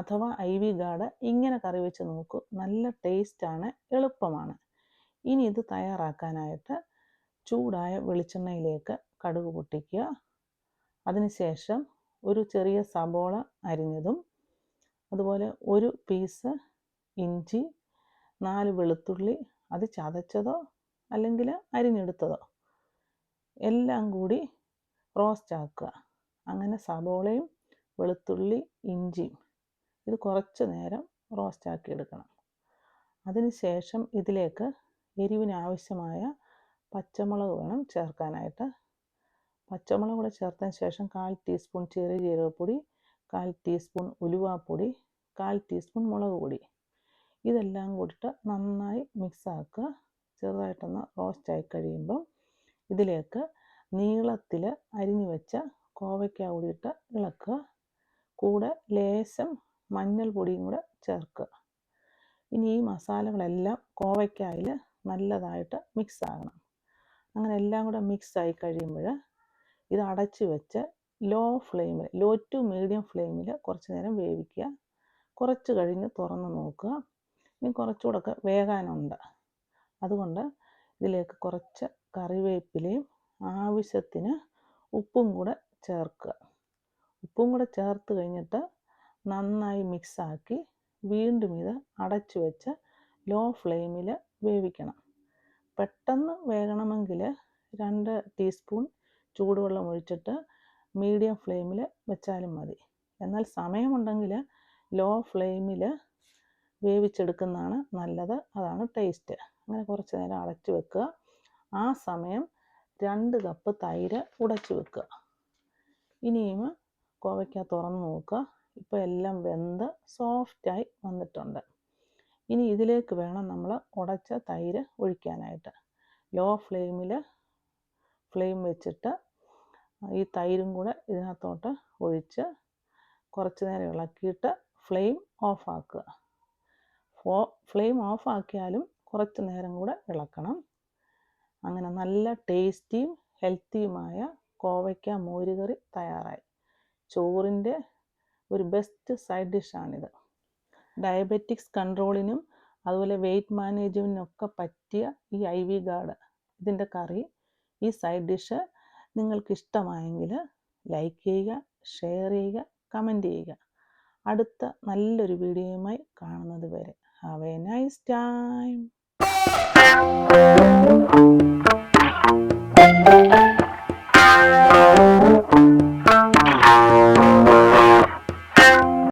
അഥവാ I V guard ഇങ്ങനെ കറി വെച്ച് നോക്കൂ നല്ല ടേസ്റ്റാണ് എളുപ്പമാണ്. ഇനി ഇത് തയ്യാറാക്കാനായിട്ട് ചൂടായ വെളിച്ചെണ്ണയിലേക്ക് കടുക് പൊട്ടിക്കുക. അതിനുശേഷം ഒരു ചെറിയ സബോള അരിഞ്ഞതും അതുപോലെ ഒരു പീസ് ഇഞ്ചി നാല് വെളുത്തുള്ളി അത് ചതച്ചതോ അല്ലെങ്കിൽ അരിഞ്ഞെടുത്തതോ എല്ലാം കൂടി റോസ്റ്റ് ആക്കുക അങ്ങനെ സബോളയും വെളുത്തുള്ളി ഇഞ്ചിയും ഇത് കുറച്ച് നേരം റോസ്റ്റ് ആക്കി എടുക്കണം. അതിനുശേഷം ഇതിലേക്ക് എരിവിനാവശ്യമായ പച്ചമുളക് വേണം ചേർക്കാനായിട്ട്. പച്ചമുളക് കൂടെ ചേർത്തതിന് ശേഷം കാൽ ടീസ്പൂൺ ചെറിയ ജീരകപ്പൊടി കാൽ ടീസ്പൂൺ ഉലുവാപ്പൊടി കാൽ ടീസ്പൂൺ മുളക് പൊടി. ഇതെല്ലാം കൂടിയിട്ട് നന്നായി മിക്സാക്കുക ചെറുതായിട്ടൊന്ന് റോസ്റ്റ് ആയി കഴിയുമ്പം ഇതിലേക്ക് നീളത്തിൽ അരിഞ്ഞു വെച്ച കോവയ്ക്ക കൂടിയിട്ട് ഇളക്കുക. കൂടെ ലേശം മഞ്ഞൾപ്പൊടിയും കൂടെ ചേർക്കുക. ഇനി ഈ മസാലകളെല്ലാം കോവയ്ക്കായിൽ നല്ലതായിട്ട് മിക്സ് ആകണം. അങ്ങനെ എല്ലാം കൂടെ മിക്സ് ആയി കഴിയുമ്പോൾ ഇത് അടച്ച് വെച്ച് ലോ ഫ്ലെയിമിൽ ലോ ടു മീഡിയം ഫ്ലെയിമിൽ കുറച്ച് നേരം വേവിക്കുക. കുറച്ച് കഴിഞ്ഞ് തുറന്ന് നോക്കുക. ഇനി കുറച്ചുകൂടെയൊക്കെ വേകാനുണ്ട്. അതുകൊണ്ട് ഇതിലേക്ക് കുറച്ച് കറിവേപ്പിലയും ആവശ്യത്തിന് ഉപ്പും കൂടെ ചേർക്കുക. ഉപ്പും കൂടെ ചേർത്ത് കഴിഞ്ഞിട്ട് നന്നായി മിക്സാക്കി വീണ്ടും ഇത് അടച്ചു വെച്ച് ലോ ഫ്ലെയിമിൽ വേവിക്കണം. പെട്ടെന്ന് വേകണമെങ്കിൽ രണ്ട് ടീസ്പൂൺ ചൂടുവെള്ളം ഒഴിച്ചിട്ട് മീഡിയം ഫ്ലെയിമിൽ വെച്ചാലും മതി. എന്നാൽ സമയമുണ്ടെങ്കിൽ ലോ ഫ്ലെയിമിൽ വേവിച്ചെടുക്കുന്നതാണ് നല്ലത് അതാണ് ടേസ്റ്റ്. അങ്ങനെ കുറച്ച് നേരം അടച്ചു വെക്കുക. ആ സമയം രണ്ട് കപ്പ് തൈര് ഉടച്ചു വെക്കുക. ഇനിയും കോവയ്ക്ക തുറന്ന് നോക്കുക. ഇപ്പോൾ എല്ലാം വെന്ത് സോഫ്റ്റായി വന്നിട്ടുണ്ട്. ഇനി ഇതിലേക്ക് വേണം നമ്മൾ ഉടച്ച തൈര് ഒഴിക്കാനായിട്ട്. ലോ ഫ്ലെയിമിൽ ഫ്ലെയിം വെച്ചിട്ട് ഈ തൈരും കൂടെ ഇതിനകത്തോട്ട് ഒഴിച്ച് കുറച്ച് നേരം ഇളക്കിയിട്ട് ഫ്ലെയിം ഓഫാക്കുക ഫോ ഫ്ലെയിം ഓഫാക്കിയാലും കുറച്ച് നേരം കൂടെ ഇളക്കണം. അങ്ങനെ നല്ല ടേസ്റ്റിയും ഹെൽത്തിയുമായ കോവയ്ക്ക മോരുകറി തയ്യാറായി. ചോറിന്റെ ഒരു ബെസ്റ്റ് സൈഡ് ഡിഷാണിത് ഡയബറ്റിക്സ് കൺട്രോളിനും അതുപോലെ വെയിറ്റ് മാനേജ്മെന്റിനൊക്കെ പറ്റിയ ഈ ഐ വി ഗാർഡ് ഇതിന്റെ കറി ഈ സൈഡ് ഡിഷ് നിങ്ങൾക്ക് ഇഷ്ടമായെങ്കിൽ ലൈക്ക് ചെയ്യുക ഷെയർ ചെയ്യുക കമന്റ് ചെയ്യുക. അടുത്ത നല്ലൊരു വീഡിയോയുമായി കാണുന്നത് വരെ. Have A nice time